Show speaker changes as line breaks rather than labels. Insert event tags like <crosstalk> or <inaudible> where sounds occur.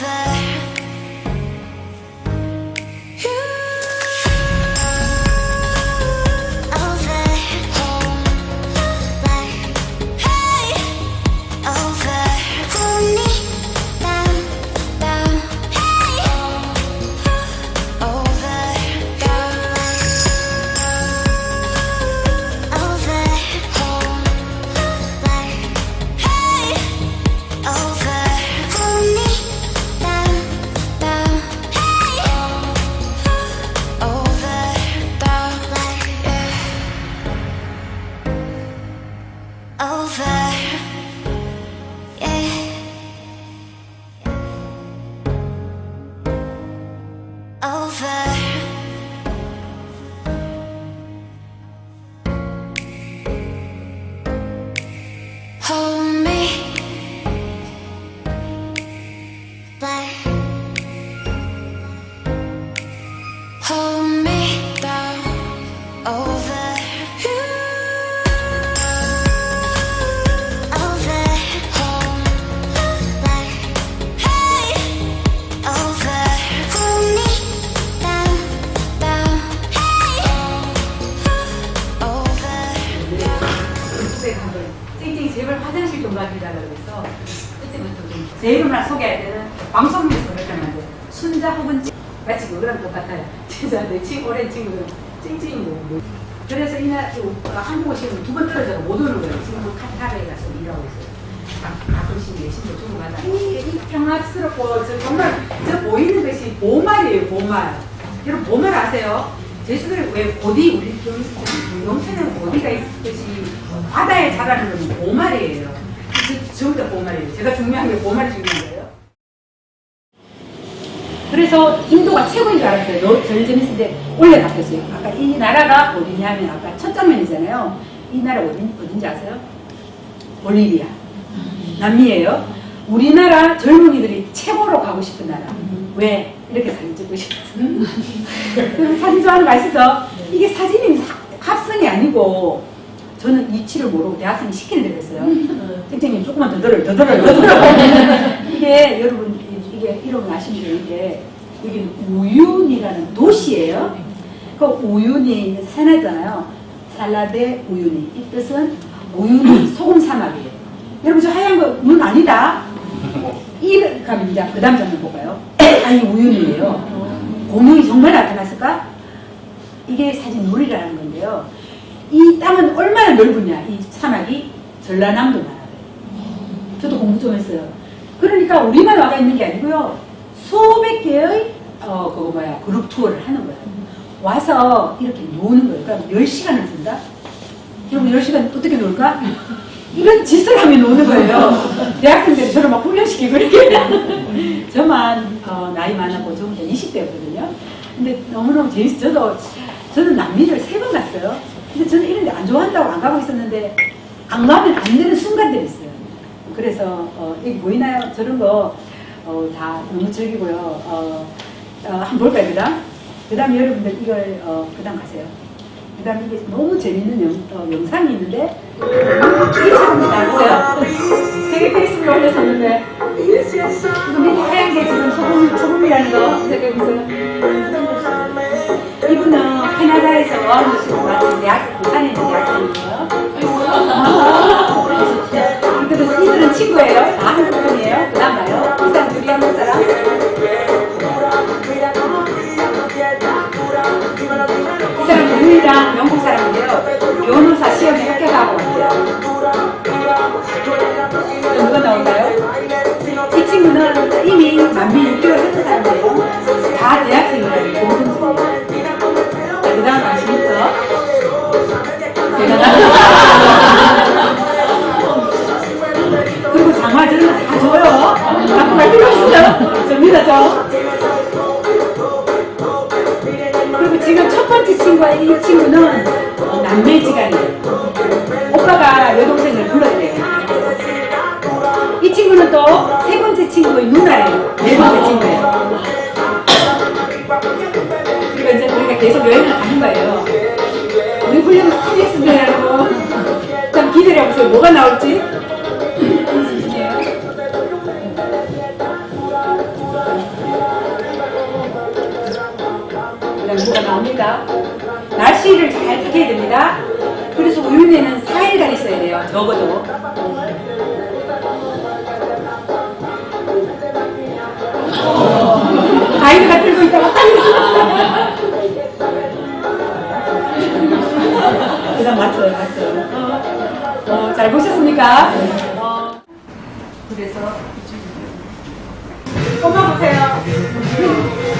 fast. 가주라 그래서 그때부터 좀 제 이름을 소개할 때는 방송에서 그렇게 순자 혹은 찡 마치 그거랑 똑같아요. 진짜 내 친구 오랜 친구들은 찡찡이고 뭐. 그래서 이날 이 오빠가 한국 오시면 두 번 떨어져서 못 오는 거예요. 지금 그 카타르에 가서 일하고 있어요. 가- 가끔씩 내신도 주고 가다. 평화스럽고 저 정말 저 보이는 것이 보말이에요. 보말. 여러분 보말 아세요? 제주도에 왜 고디 우리 좀 농촌에 고디가 있듯이 바다에 자라는 건 보말이에요. 저- 저기가 보말이에요. 제가 중요한 게 보말이 중요한 거예요. 그래서 인도가 최고인 줄 알았어요. 너 제일 재밌는데 원래 바뀌었어요. 아까 이 나라가 어디냐면 아까 첫 장면이잖아요. 이 나라 어디, 어딘지 아세요? 볼리비아. 남미예요. 우리나라 젊은이들이 최고로 가고 싶은 나라. 왜? 이렇게 사진 찍고 싶어서. <laughs> 사진 좋아하는 거 아시죠? 이게 사진이 사- 합성이 아니고 저는 이치를 모르고 대학생이 시키는 데 그랬어요. 선생님 조금만 더 들어요, 더 들어요, 더 <laughs> 들어요. 이게 여러분 이- 이게 이름 아시면 되는데 여기 우윤이라는 도시예요. 그 우윤이 산하잖아요. 살라데 우윤이 이 뜻은 우윤이 소금 사막이에요. 여러분 저 하얀 거 눈 아니다. 이 가면 이제 그 다음 장면 볼까요? 아니 우윤이에요. 공룡이 정말 나타났을까? 이게 사진 놀이라는 건데요. 이 땅은 얼마나 넓으냐, 이 사막이 전라남도 나라예요. 저도 공부 좀 했어요. 그러니까 우리만 와가 있는 게 아니고요. 수백 개의, 어, 그거 뭐야, 그룹 투어를 하는 거예요. 와서 이렇게 노는 거예요. 그럼 10시간을 준다? 여러분 10시간 어떻게 놀까? 이런 짓을 하면 노는 거예요. 대학생들이 저를 막 훈련시키고 이렇게. <laughs> 저만 어, 나이 저 혼자 20대였거든요. 근데 너무너무 재밌어. 저도, 저는 남미를 갔어요. 근데 저는 이런 데 안 좋아한다고 안 가고 있었는데 안 가면 안 되는 순간들이 있어요. 그래서 어, 여기 보이나요? 저런 거 어, 다 너무 즐기고요. 어, 어, 한번 볼까요, 그 다음? 그 다음 여러분들 이걸 어, 그 다음 가세요. 그 다음 이게 너무 재밌는 영, 어, 영상이 있는데 이 사람들 알았어요? 제가 페이스북에 올렸었는데 이거 밑에 하얀 게 지금 소금, 소금이라는 거 생각해보세요. 이분은 캐나다에서 어학연수 를 마친 대학, 부산에 있는 대학생이에요. 이들은, 이들은 친구예요. 다 그리고 장화들은 다 줘요. 갖고 갈 필요 없어요. 좀 믿어줘. 그리고 지금 첫 번째 친구와 이 친구는 어, 남매지간이에요. 오빠가 여동생을 불렀대요. 이 친구는 또 세 번째 친구의 누나예요. 네 번째 친구예요. 그리고 이제 우리가 계속 여행을 가는 거예요. 훈련을 크게 했으면 하고 참 기대해보세요. 뭐가 나올지. 뭐가 나옵니다. 날씨를 잘 타야 됩니다. 그래서 우윤에는 4일간 있어야 돼요. 적어도. 아이들가 들고 있다가 그다음 맞춰요, 맞춰요. 어, 어, 잘 보셨습니까? 어, 그래서 엄마 보세요.